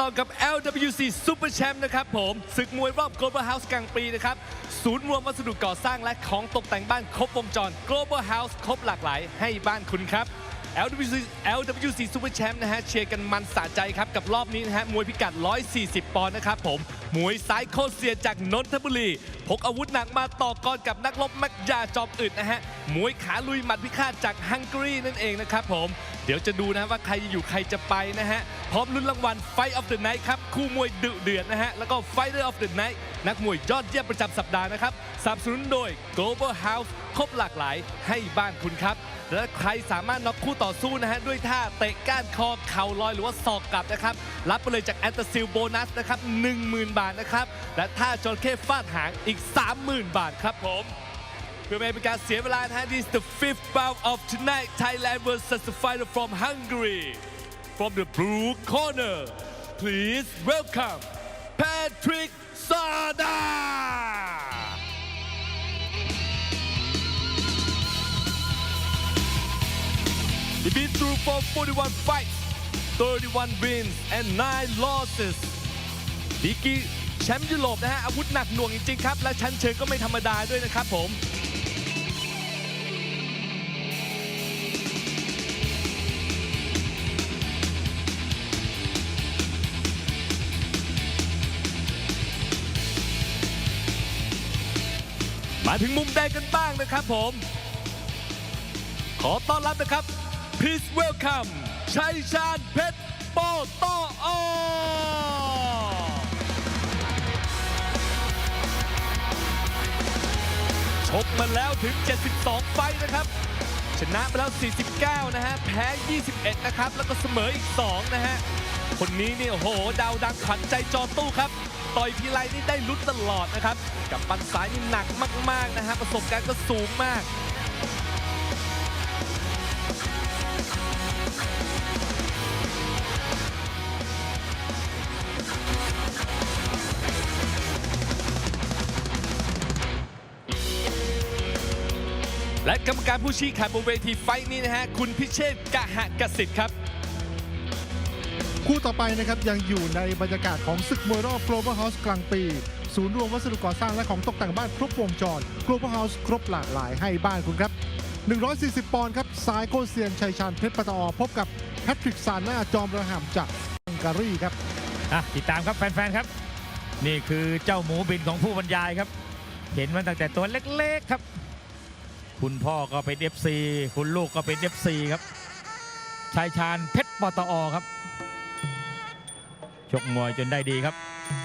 ต่อกับ LWC Super Champ นะครับผมศึกมวยรอบ Global House กลางปีนะครับ ศูนย์รวมวัสดุก่อสร้างและของตกแต่งบ้านครบวงจร Global House ครบหลากหลายให้บ้านคุณครับ LWC LWC Super Champ นะฮะเชียร์กันมันสะใจครับ กับรอบนี้นะฮะ มวยพิกัด 140 ปอนด์นะครับผม มวยซ้ายโคตรเสียจากนนทบุรี พกอาวุธหนักมาต่อกรกับนักรบแม็กยาจอมอึดนะฮะ มวยขาลุยหมัดพิฆาตจากฮังการีนั่นเองนะครับผม เดี๋ยวจะดูนะว่าใครจะอยู่ใครจะไปนะฮะ พร้อมลุ้นรางวัล Fight of the Night ครับ คู่มวยดุเดือดนะฮะ แล้วก็ Fighter of the Night นักมวยยอดเยี่ยมประจำสัปดาห์นะครับสนับสนุนโดย Global House ครบหลากหลายให้บ้านคุณครับ และใครสามารถน็อกคู่ต่อสู้นะฮะ ด้วยท่าเตะก้านคอเข่าลอยหรือว่าศอกกลับนะครับ รับไปเลยจากแอนต s ซิลโบนัสนะครับ10,000 บาทนะครับ และท่าจระเข้ฟาดหางอีก 30,000 บาทครับผมเพื่อไม่ให้เป็นการเสียเวลานะฮะ This is the fifth bout of tonight Thailand versus the fighter from Hungary from the blue corner please welcome Patrick Sada He been through for 41 fights 31 wins and 9 losses ดีกรีแชมป์ยุโรปนะฮะอาวุธหนักหน่วงจริงๆครับ และชั้นเชิงก็ไม่ธรรมดาด้วยนะครับผม มาถึงมุมแดงกันบ้างนะครับผม ขอต้อนรับนะครับ Please welcome ชัยชาญเพชรปอต้ออชกมาแล้วถึง 72 ไฟนะครับ ชนะไปแล้ว 49 นะฮะ แพ้ 21 นะครับ แล้วก็เสมออีก 2 นะฮะ คนนี้นี่โอ้โห ดาวดังขวัญใจจอตู้ครับ ต่อยทีไรนี่ได้ลุ้นตลอดนะครับ กับปันซ้ายนี่หนักมาก ๆ นะฮะประสบการณ์ก็สูงมากและกรรมการผู้ชี้ขาดบนเวทีไฟท์นี้นะฮะ คุณพิเชษกะหะกสิทธิ์ครับ คู่ต่อไปนะครับยังอยู่ในบรรยากาศของศึกมวยรอบ Global House กลางปี ศูนย์รวมวัสดุก่อสร้างและของตกแต่งบ้านครบวงจร Global House ครบหลากหลายให้บ้านคุณครับ 140 ปอนด์ครับซ้ายโคเซียนชัยชาญเพชรปตอพบกับแพทริกซาน่าจอมระห่ำจากฮังการีครับอะติดตามครับแฟนๆครับ นี่คือเจ้าหมูบินของผู้บรรยายครับ เห็นมันตั้งแต่ตัวเล็กๆครับ คุณพ่อก็เป็น FC คุณลูกก็เป็น FC ครับชายชาญเพชรปตอครับ ชกมวยจนได้ดีครับ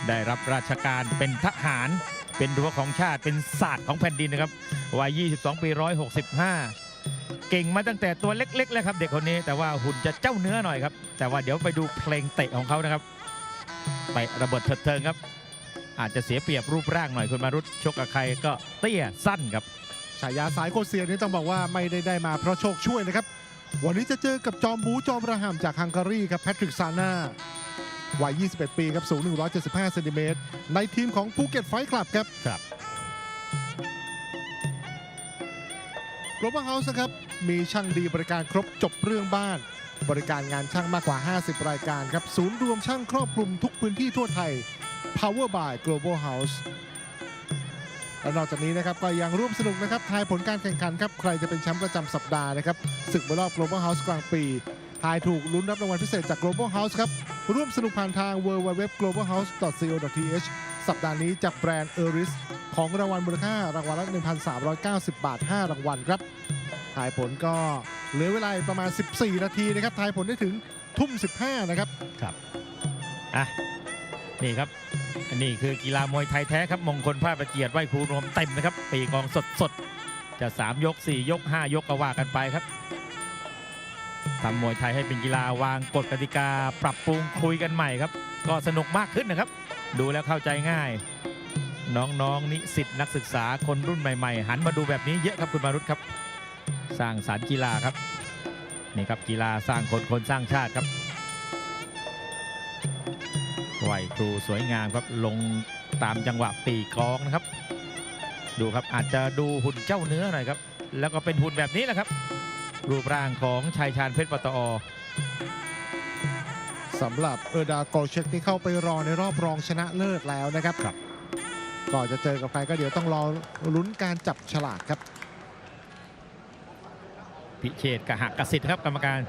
ได้รับราชการเป็นทหาร เป็นรั้วของชาติเป็นศาสตร์ของแผ่นดินนะครับวัย 22 ปี 165 เก่งมาตั้งแต่ตัวเล็กๆเลยครับเด็กคนนี้แต่ว่าหุ่นจะเจ้าเนื้อหน่อยครับ แต่ว่าเดี๋ยวไปดูเพลงเตะของเขานะครับไประเบิดเถิดเทิงครับ อาจจะเสียเปรียบรูปร่างหน่อยคุณมารุตชกกับใครก็เตี้ยสั้นครับฉายาสายโคเซียนนี่ต้องบอกว่าไม่ได้ได้มาเพราะโชคช่วยนะครับ วันนี้จะเจอกับจอมบูจอมระห่ำจากฮังการีครับแพทริกซาน่า วัย 21 ปีครับสูง 175เซนติเมตรในทีมของภูเก็ตไฟท์คลับครับครับ Global House นะครับ มีช่างดีบริการครบจบเรื่องบ้าน บริการงานช่างมากกว่า 50 รายการครับ ศูนย์รวมช่างครอบคลุมทุกพื้นที่ทั่วไทย Power by Global House และนอกจากนี้นะครับก็ยังร่วมสนุกนะครับทายผลการแข่งขันครับ ใครจะเป็นแชมป์ประจำสัปดาห์นะครับศึกบอลรอบ Global House กลางปี ทายถูกลุ้นรับรางวัลพิเศษจาก Global House ครับ ร่วมสนุกผ่านทาง www.globalhouse.co.th สัปดาห์นี้จากแบรนด์เอริสของรางวัลมูลค่ารางวัลละ 1,390 บาท 5 รางวัลครับ ทายผลก็เหลือเวลาประมาณ 14 นาทีนะครับ ทายผลได้ถึงทุ่ม 15 นะครับ ครับ อะ นี่ครับ อันนี้คือกีฬามวยไทยแท้ครับ มงคลภาพประเกียรติไหวครูรวมเต็มนะครับ ปีกองสดสดๆจะ 3 ยก 4 ยก 5 ยกก็ว่ากันไปครับ ทำมวยไทยให้เป็นกีฬาวางกฎกติกา ปรับปรุงคุยกันใหม่ครับ ก็สนุกมากขึ้นนะครับ ดูแล้วเข้าใจง่าย น้องๆนิสิตนักศึกษาคนรุ่นใหม่ๆ หันมาดูแบบนี้เยอะครับคุณมารุตครับ สร้างสารรค์กีฬาครับนี่ครับกีฬาสร้างคนคนสร้างชาติครับไหวครูสวยงามครับลงตามจังหวะปีกองนะครับ ดูครับอาจจะดูหุ่นเจ้าเนื้อหน่อยครับ แล้วก็เป็นหุ่นแบบนี้แหละครับ รูปร่างของชายชาญเพชรปตอสำหรับเออร์ดาโกลเชคที่เข้าไปรอในรอบรองชนะเลิศแล้วนะครับครับ ก่อนจะเจอกับใครก็เดี๋ยวต้องรอลุ้นการจับฉลากครับ พิเชษกหักกสิทธิ์ครับกรรมการ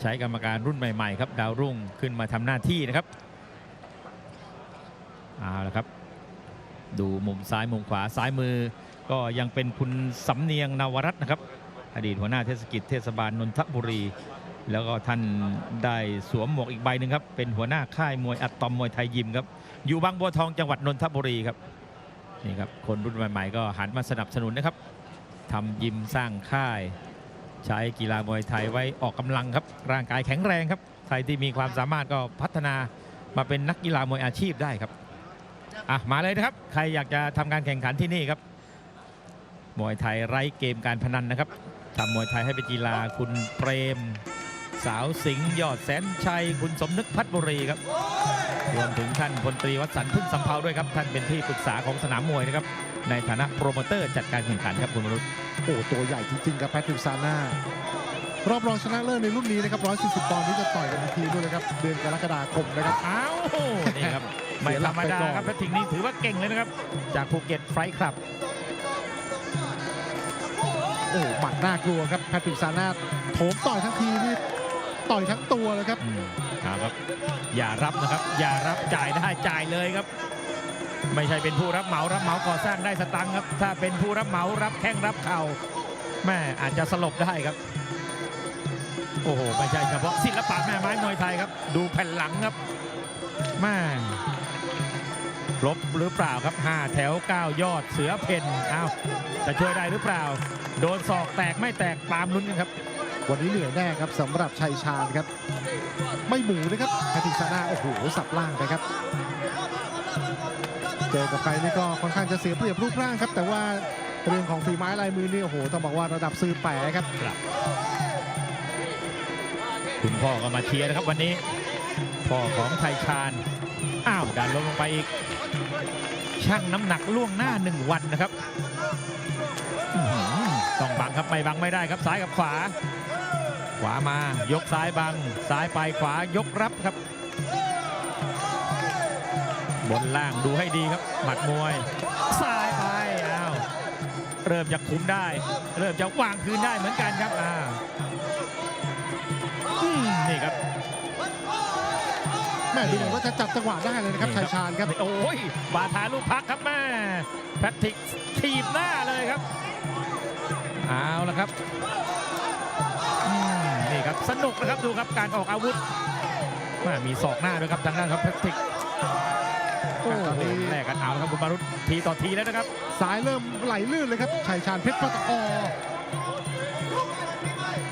ใช้กรรมการรุ่นใหม่ๆครับดาวรุ่งขึ้นมาทำหน้าที่นะครับเอาละครับ ดูมุมซ้ายมุมขวาซ้ายมือก็ยังเป็นคุณสำเนียงนวรัตน์นะครับ อดีตหัวหน้าเทศกิจเทศบาลนนทบุรี แล้วก็ท่านได้สวมหมวกอีกใบหนึ่งครับ เป็นหัวหน้าค่ายมวยอัตตอมมวยไทยยิมครับ อยู่บางบัวทองจังหวัดนนทบุรีครับ นี่ครับ คนรุ่นใหม่ๆ ก็หันมาสนับสนุนนะครับทำยิมสร้างค่าย ใช้กีฬามวยไทยไว้ออกกำลังครับ ร่างกายแข็งแรงครับ ใครที่มีความสามารถก็พัฒนามาเป็นนักกีฬามวยอาชีพได้ครับอะมาเลยนะครับ ใครอยากจะทำการแข่งขันที่นี่ครับมวยไทยไร้เกมการพนันนะครับ ทำมวยไทยให้เป็นกีฬาคุณเปรม สาวสิงห์ยอดแสนชัย คุณสมนึกพัฒบุรีครับ รวมถึงท่านพลตรีวัฒนพึ่งสำเภาด้วยครับ ท่านเป็นที่ปรึกษาของสนามมวยนะครับ ในฐานะโปรโมเตอร์จัดการแข่งขันครับคุณมนุษย์โอ้ตัวใหญ่จริงๆครับแพทริกซาน่ารอบรองชนะเลิศในรุ่นนี้นะครับ140ปอนด์ที่จะต่อยกันอีกทีด้วยนะครับ เดือนกรกฎาคมนะครับ อ้าว นี่ครับ ไม่ธรรมดาครับแพทริกนี่ถือว่าเก่งเลยนะครับ จากภูเก็ตไฟท์คลับ โอ้หมัดน่ากลัวครับแพทริกซาน่าโถมต่อยทั้งทีนี่ต่อยทั้งตัวเลยครับครับ อย่ารับนะครับ อย่ารับจ่ายได้จ่ายเลยครับ ไม่ใช่เป็นผู้รับเหมารับเหมาก่อสร้างได้สตังค์ครับ ถ้าเป็นผู้รับเหมารับแข้งรับเข่าแม่อาจจะสลบได้ครับ โอ้โหไม่ใช่เฉพาะศิลปะแม่ไม้มวยไทยครับ ดูแผ่นหลังครับแม่ ครบหรือเปล่าครับ 5 แถว 9 ยอดเสือเพ่นอ้าวจะช่วยได้หรือเปล่า โดนศอกแตกไม่แตกตามลุ้นกันครับ วันนี้เหนื่อยแน่ครับสำหรับชัยชาญครับ ไม่หมูนะครับแพทริกซาน่าโอ้โหสับล่างไปครับเจอกับใครนี่ก็ค่อนข้างจะเสียเปรียบรูปร่างครับ แต่ว่าเรื่องของฝีไม้ลายมือนี่โอ้โหต้องบอกว่าระดับซื้อแปะครับ คุณพ่อก็มาเชียร์นะครับวันนี้ พ่อของไทยชาญ อ้าว ดันลงลงไปอีก ช่างน้ำหนักล่วงหน้าหนึ่งวันนะครับต้องบังครับไม่บังไม่ได้ครับซ้ายกับขวา ขวามายกซ้ายบัง ซ้ายไปขวายกรับครับ บนล่างดูให้ดีครับหมัดมวย ซ้ายไปอ้าวเริ่มจะคุ้มได้ เริ่มจะวางคืนได้เหมือนกันครับอ้าวนี่ครับ แม่ดูเหมือนว่าจะจับจังหวะได้เลยนะครับชัยชาญครับ โอ้ยบาทาลูกพักครับแม่แพทริกถีบหน้าเลยครับ เอาละครับอืมนี่ครับสนุกนะครับดูครับการออกอาวุธแม่มีศอกหน้าด้วยครับทางด้านครับแพทริกโอ้โอ้โหโหแลกกันเอาละครับคุณมารุตทีต่อทีแล้วนะครับ สายเริ่มไหลลื่นเลยครับชัยชาญเพชรปตอ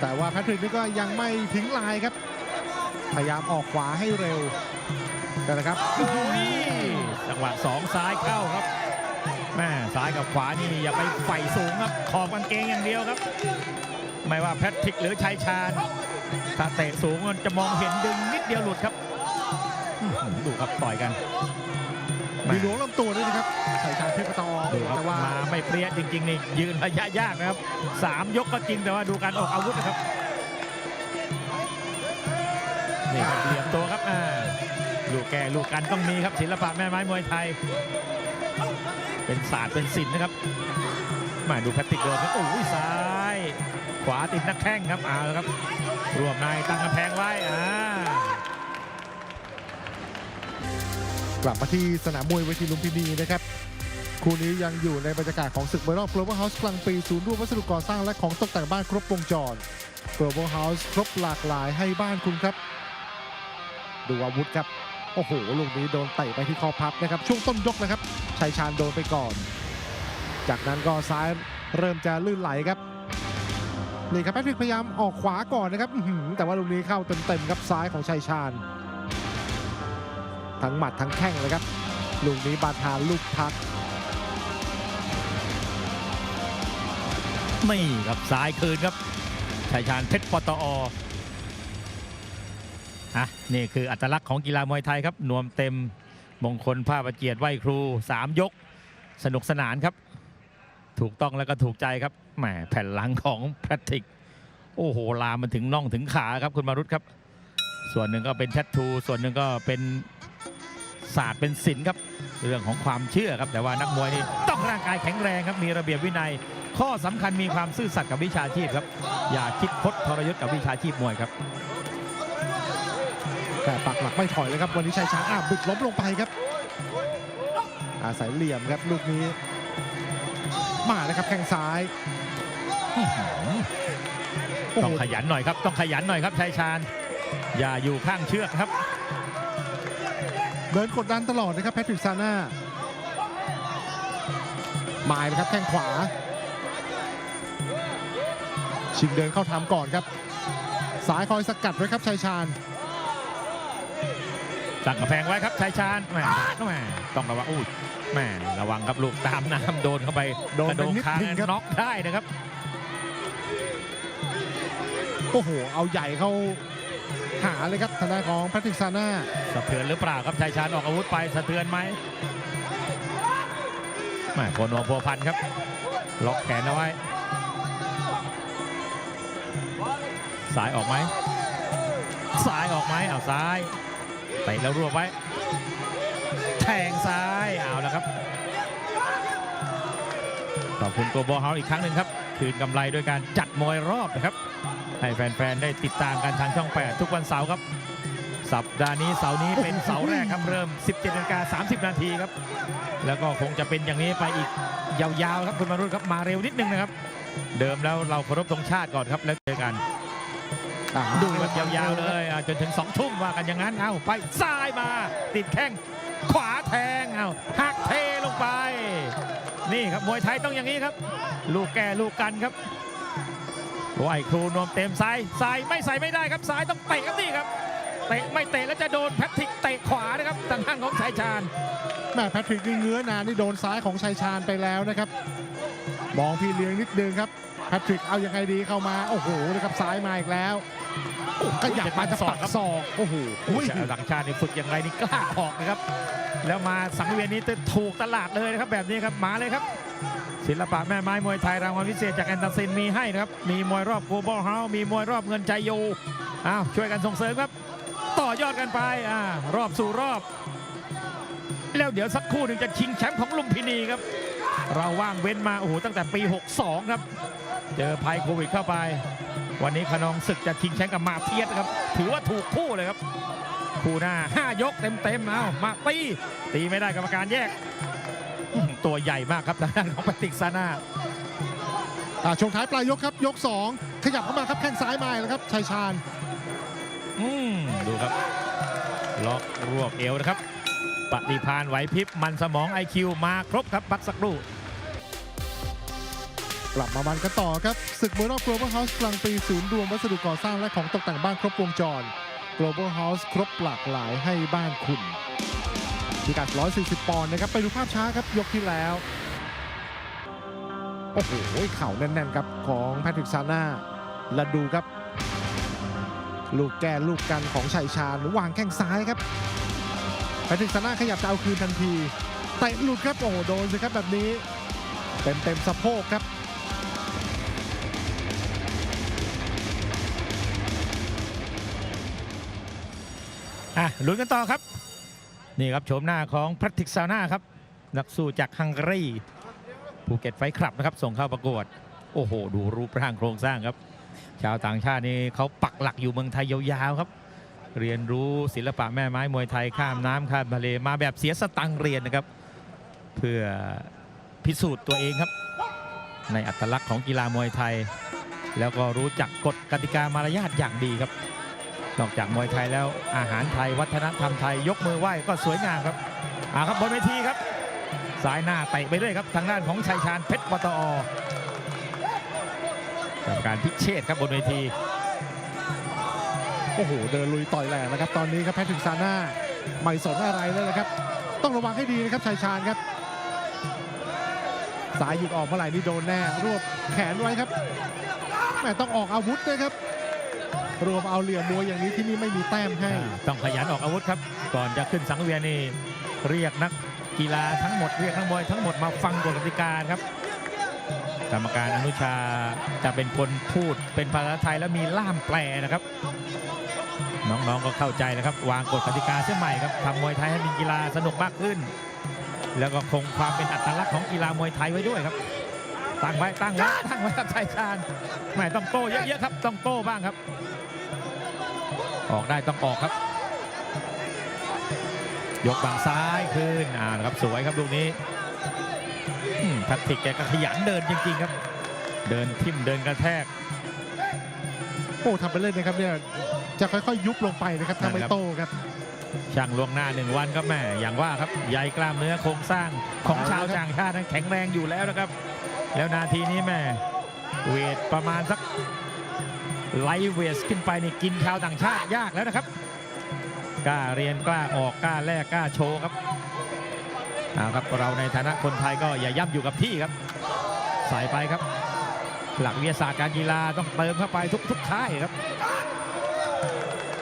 แต่ว่าแพทริกนี่ก็ยังไม่ทิ้งลายครับ พยายามออกขวาให้เร็วแต่นะครับโอ้ยจังหวะสองซ้ายเข้าครับแม่ซ้ายกับขวานี่อย่าไปไฟสูงครับขอบกางเกงอย่างเดียวครับ ไม่ว่าแพทริกหรือชัยชาญถ้าเตะสูงมันจะมองเห็นดึงนิดเดียวหลุดครับอื้อหือดูครับต่อยกันมีหลวงลำตัวด้วยนะครับชัยชาญเพชรปตอดูครับแต่ว่ามาไม่เปรี้ยจริงๆนี่ยืนระยะยากนะครับสามยกก็จริงแต่ว่าดูการออกอาวุธนะครับ นี่ครับเหลี่ยมตัวครับอ่าลูกแก่ลูกกันต้องมีครับศิลปะแม่ไม้มวยไทย เป็นศาสตร์เป็นศิลป์นะครับมาดูแพทติกเดินครับโอ้ยซ้าย ขวาติดนักแข้งครับเอาละครับ รวมในตั้งกำแพงไว้อ่ากลับมาที่สนามมวยเวทีลุมพินีนะครับคู่นี้ยังอยู่ในบรรยากาศของศึกมวยรอบ Global House กลางปีศูนย์รวมวัสดุก่อสร้างและของตกแต่งบ้านครบวงจร Global House ครบหลากหลายให้บ้านคุณครับ ดูอาวุธครับ โอ้โห ลูกนี้โดนเตะไปที่คอพับนะครับ ช่วงต้นยกนะครับชัยชาญโดนไปก่อน จากนั้นก็ซ้ายเริ่มจะลื่นไหลครับนี่ครับแพทริกพยายามออกขวาก่อนนะครับแต่ว่าลูกนี้เข้าเต็มๆครับซ้ายของชัยชาญ ทั้งหมัดทั้งแข้งเลยครับลูกนี้บาทาลูกพักนี่ครับซ้ายคืนครับชัยชาญเพชรปตอ อะนี่คืออัตลักษณ์ของกีฬามวยไทยครับนวมเต็มมงคลผ้าประเจียดไหวครู 3 ยก สนุกสนานครับ ถูกต้องแล้วก็ถูกใจครับแหมแผ่นหลังของแพทริก โอ้โห ลามมันถึงน่องถึงขาครับคุณมารุตครับ ส่วนหนึ่งก็เป็นแทททูส่วนหนึ่งก็เป็นศาสตร์เป็นศิลป์ครับ เรื่องของความเชื่อครับ แต่ว่านักมวยนี่ต้องร่างกายแข็งแรงครับ มีระเบียบวินัย ข้อสำคัญมีความซื่อสัตย์กับวิชาชีพครับ อย่าคิดคดทรยศกับวิชาชีพมวยครับ ไม่ถอยเลยครับวันนี้ชัยชาญอ้าวบิดล้มลงไปครับ อาศัยเหลี่ยมครับลูกนี้ มาแล้วครับแข้งซ้ายโอ้ต้อโหงขยันหน่อยครับ ต้องขยันหน่อยครับชายชาญ อย่าอยู่ข้างเชือกครับ เดินกดดันตลอดนะครับแพทริกซาน่าหมายนะครับแข้งขวา ชิงเดินเข้าทำก่อนครับ สายคอยสกัดไว้ครับชัยชาญ ตั้งกระแพงไว้ครับชายชาญแหมแหมต้องระวังอุ้ยแหมระวังครับลูกตามน้ำโดนเข้าไปโดนกระไปโดงนิดคางนึงครับน็อกได้นะครับโอ้โห เอาใหญ่เข้าหาเลยครับทางด้านของแพทริกซาน่าสะเทือนหรือเปล่าครับชายชาญออกอาวุธไปสะเทือนไหมแหม่พลนวงพัวพันครับ ล็อกแขนเอาไว้สายออกไหมสายออกไหมเอาซ้าย เตะแล้วรวบไว้ แทงซ้ายเอาแล้วครับ ขอบคุณโกโบเฮาอีกครั้งหนึ่งครับ คืนกำไรด้วยการจัดมวยรอบนะครับ ให้แฟนๆ ได้ติดตามกันทางช่อง 8 ทุกวันเสาร์ครับ สัปดาห์นี้เสาร์นี้เป็นเสาร์แรกครับ เริ่ม 17นาฬิกา30 นาทีครับ แล้วก็คงจะเป็นอย่างนี้ไปอีกยาวๆครับคุณมารุตครับมาเร็วนิดนึงนะครับ เดิมแล้วเราเคารพธงชาติก่อนครับแล้วเจอกัน ดูแบบยาวๆเลยจนถึง2ทุ่มว่ากันอย่างนั้นเอาไปซ้ายมา ติดแข้งขวาแทงเอาหักเทลงไป นี่ครับมวยไทยต้องอย่างนี้ครับ ลูกแก่ลูกกันครับไหวครูนวมเต็มซ้ายซ้ายไม่ใส่ไม่ได้ครับซ้ายต้องเตะครับนี่ครับเตะไม่เตะแล้วจะโดนแพทริกเตะขวานะครับทางข้างของชายชาญแม่แพทริกนี่เงื้อนานนี่โดนซ้ายของชัยชาญไปแล้วนะครับมองพี่เลี้ยงนิดนึงครับ แพทริกเอายังไงดีเข้ามา โอ้โหนะครับซ้ายมาอีกแล้วโอ้ขยับมาจะปักศอกโอ้โหอุ้ยหลังชาตินี่ฝึกอย่างไรนี่กล้าออกนะครับ แล้วมาสังเวียนนี้ถูกตลาดเลยนะครับ แบบนี้ครับมาเลยครับ ศิลปะแม่ไม้มวยไทยรางวัลพิเศษจากแอนตาซินมีให้นะครับ มีมวยรอบโกลบอลเฮาส์มีมวยรอบเงินใจโยอ้าวช่วยกันส่งเสริมครับ ต่อยอดกันไปอ่ารอบสู่รอบ แล้วเดี๋ยวสักครู่หนึ่งจะชิงแชมป์ของลุมพินีครับ เราว่างเว้นมาโอ้โหตั้งแต่ปี 62 ครับ เจอภัยโควิดเข้าไป วันนี้ขนองศึกจะชิงแชมป์กับมาเทียสครับ ถือว่าถูกคู่เลยครับ คู่หน้า 5 ยกเต็มๆเอามาตีตีไม่ได้กรรมการแยกอื้อหือตัวใหญ่มากครับทางด้านของปฏิกซาน่าอะช่วงท้ายปลายยกครับ ยก 2 ขยับเข้ามาครับแข้งซ้ายมาแล้วครับชัยชาญอืมดูครับ ล็อกรวบเอวนะครับปฏิพานไหวพริบมันสมอง IQ มาครบครับพักสักครู่ กลับมามันกันต่อครับศึกมวยรอบ Global House กลางปีศูนย์รวมวัสดุก่อสร้างและของตกแต่งบ้านครบวงจร Global House ครบหลากหลายให้บ้านคุณพิกัด 140 ปอนด์นะครับ ไปดูภาพช้าครับ ยกที่แล้ว โอ้โหเข่าแน่นๆครับ ของแพทริกซาน่าและดูครับ ลูกแก้ลูกกันของชัยชาญวางแข้งซ้ายครับแพทริกซาน่าขยับจะเอาคืนทันทีเตะหลุดครับโอ้โหโดนสิครับแบบนี้เต็มเต็มสะโพกครับ อะลุ้นกันต่อครับ นี่ครับโฉมหน้าของพรัติกซาวน่าครับ นักสู้จากฮังการีภูเก็ตไฟคลับนะครับ ส่งเข้าประกวด โอ้โห ดูรูปร่างโครงสร้างครับ ชาวต่างชาตินี่เขาปักหลักอยู่เมืองไทยยาวๆครับ เรียนรู้ศิลปะแม่ไม้มวยไทยข้ามน้ำข้ามทะเลมาแบบเสียสตังเรียนนะครับ เพื่อพิสูจน์ตัวเองครับ ในอัตลักษณ์ของกีฬามวยไทย แล้วก็รู้จักกฎกติกามารยาทอย่างดีครับ นอกจากมวยไทยแล้วอาหารไทยวัฒนธรรมไทยยกมือไหว้ก็สวยงามครับอ่าครับบนเวทีครับสายหน้าเตะไปเรื่อยครับทางด้านของชัยชาญเพชรปตอกรรมการพิเชษครับบนเวทีโอ้โหเดินลุยต่อยแหลกนะครับตอนนี้ครับแพทริกซาน่าไม่สนอะไรเลยนะครับ ต้องระวังให้ดีนะครับชัยชาญครับ สายหยิกออกเมื่อไหร่นี่โดนแน่รวบแขนไว้ครับแม่ต้องออกอาวุธด้วยครับ รวมเอาเหลี่ยมมวยอย่างนี้ที่นี่ไม่มีแต้มให้ ต้องขยันออกอาวุธครับ ก่อนจะขึ้นสังเวียนนี่เรียกนักกีฬาทั้งหมดเรียกนักมวยทั้งหมดมาฟังกฎกติกาครับกรรมการอนุชาจะเป็นคนพูดเป็นภาษาไทยแล้วมีล่ามแปลนะครับ น้องๆก็เข้าใจแล้วครับ วางกฎกติกาเสียใหม่ครับทำมวยไทยให้เป็นกีฬาสนุกมากขึ้น แล้วก็คงความเป็นอัตลักษณ์ของกีฬามวยไทยไว้ด้วยครับตั้งไว้ตั้งไว้ตั้งไว้ครับชายชาญไม่ต้องโต้เยอะๆครับ ต้องโต้บ้างครับ ออกได้ต้องออกครับ ยกบางซ้ายขึ้นอ่านะครับสวยครับลูกนี้อืมแพทริกแกก็ขยันเดินจริงๆครับ เดินทิ่มเดินกระแทกโอ้ทำไปเล่นนะครับเนี่ยจะค่อยๆ ยุบลงไปนะครับถ้าไม่นั่นครับโต้ครับ ช่างล่วงหน้าหนึ่งวันครับแม่อย่างว่าครับใยกล้ามเนื้อโครงสร้างของชาวต่างชาตินั้นแข็งแรงอยู่แล้วนะครับ แล้วนาทีนี้แม่เวทประมาณสัก ไลเวทขึ้นไปนี่กินชาวต่างชาติยากแล้วนะครับ กล้าเรียนกล้าออกกล้าแลกกล้าโชว์ครับเอาครับเราในฐานะคนไทยก็อย่าย่ำอยู่กับที่ครับใส่ไปครับ หลักวิทยาศาสตร์การกีฬาต้องเติมเข้าไปทุกทุกค่ายครับ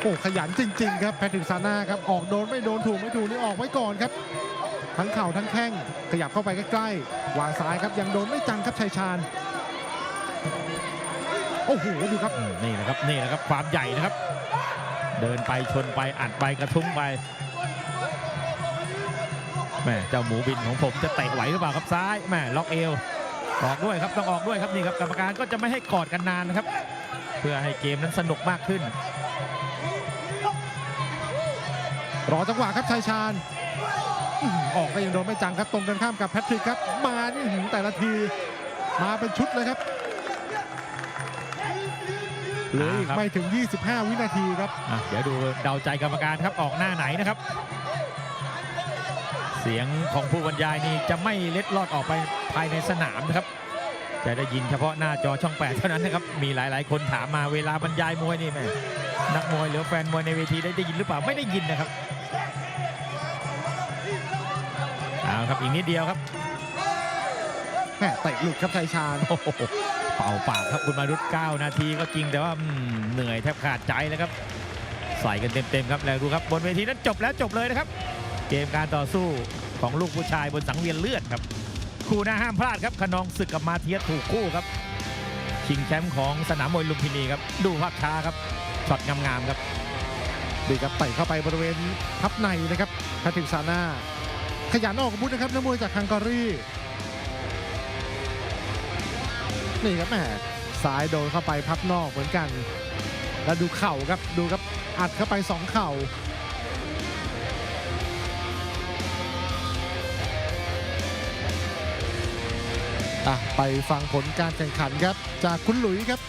โอ้ขยันจริง ๆ ครับแพทริกซาน่าครับออกโดนไม่โดนถูกไม่ถูกนี่ออกไว้ก่อนครับ ทั้งเข่าทั้งแข้งขยับเข้าไปใกล้ๆวางซ้ายครับยังโดนไม่จังครับชัยชาญ โอ้โหดูครับอืมนี่แหละครับ นี่แหละครับความใหญ่นะครับ เดินไปชนไปอัดไปกระทุ้งไปแม่เจ้าหมูบินของผมจะเตะไหวหรือเปล่าครับซ้ายแม่ล็อกเอวออกด้วยครับต้องออกด้วยครับนี่ครับกรรมการก็จะไม่ให้กอดกันนานนะครับ เพื่อให้เกมนั้นสนุกมากขึ้น รอจังหวะครับชัยชาญอื้อหือออกก็ยังโดนไม่จังครับตรงกันข้ามกับแพทริกครับ มานี่อื้อหือแต่ละที มาเป็นชุดเลยครับ เหลืออีกอ่าครับไม่ถึง 25 วินาทีครับ อะเดี๋ยวดูเดาใจกรรมการครับออกหน้าไหนนะครับ เสียงของผู้บรรยายนี่จะไม่เล็ดลอดออกไปภายในสนามนะครับ จะได้ยินเฉพาะหน้าจอช่องแปดเท่านั้นนะครับ มีหลาย ๆ คนถามมาเวลาบรรยายมวยนี่แม่นักมวยหรือแฟนมวยในเวทีได้ได้ยินหรือเปล่าไม่ได้ยินนะครับเอาครับอีกนิดเดียวครับแม่เตะหลุดครับชัยชาญ โอ้โห เป่าปากครับคุณมารุต9นาทีก็จริงแต่ว่าเหนื่อยแทบขาดใจแล้วครับ ใส่กันเต็มๆครับแล้วดูครับบนเวทีนั้นจบแล้วจบเลยนะครับ เกมการต่อสู้ของลูกผู้ชายบนสังเวียนเลือดครับ คู่หน้าห้ามพลาดครับขนองศึกกับมาเทียสถูกคู่ครับ ชิงแชมป์ของสนามมวยลุมพินีครับดูภาพช้าครับช็อตงามๆครับดีครับเตะเข้าไปบริเวณทับในนะครับแพทริกซาน่าขยันออกอาวุธนะครับนักมวยจากฮังการี นี่ครับแหมซ้ายโดนเข้าไปพับนอกเหมือนกัน แล้วดูเข่าครับดูครับอัดเข้าไปสองเข่าอะไปฟังผลการแข่งขันครับจากคุณหลุยครับ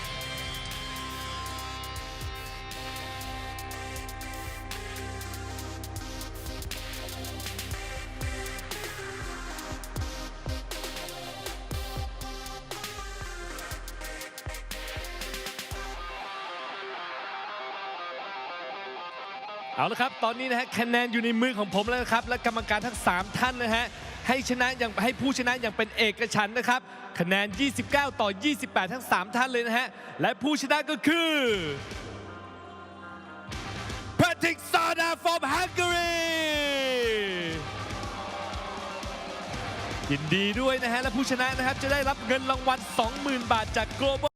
เอาละครับ ตอนนี้นะฮะคะแนนอยู่ในมือของผมแล้วนะครับ และกรรมการทั้ง 3 ท่านนะฮะให้ชนะอย่างให้ผู้ชนะอย่างเป็นเอกฉันท์นะครับ คะแนน 29 ต่อ 28 ทั้ง 3 ท่านเลยนะฮะ และผู้ชนะก็คือ Patrick Sada from Hungary ยินดีด้วยนะฮะ และผู้ชนะนะครับ จะได้รับเงินรางวัล 20,000 บาทจาก Global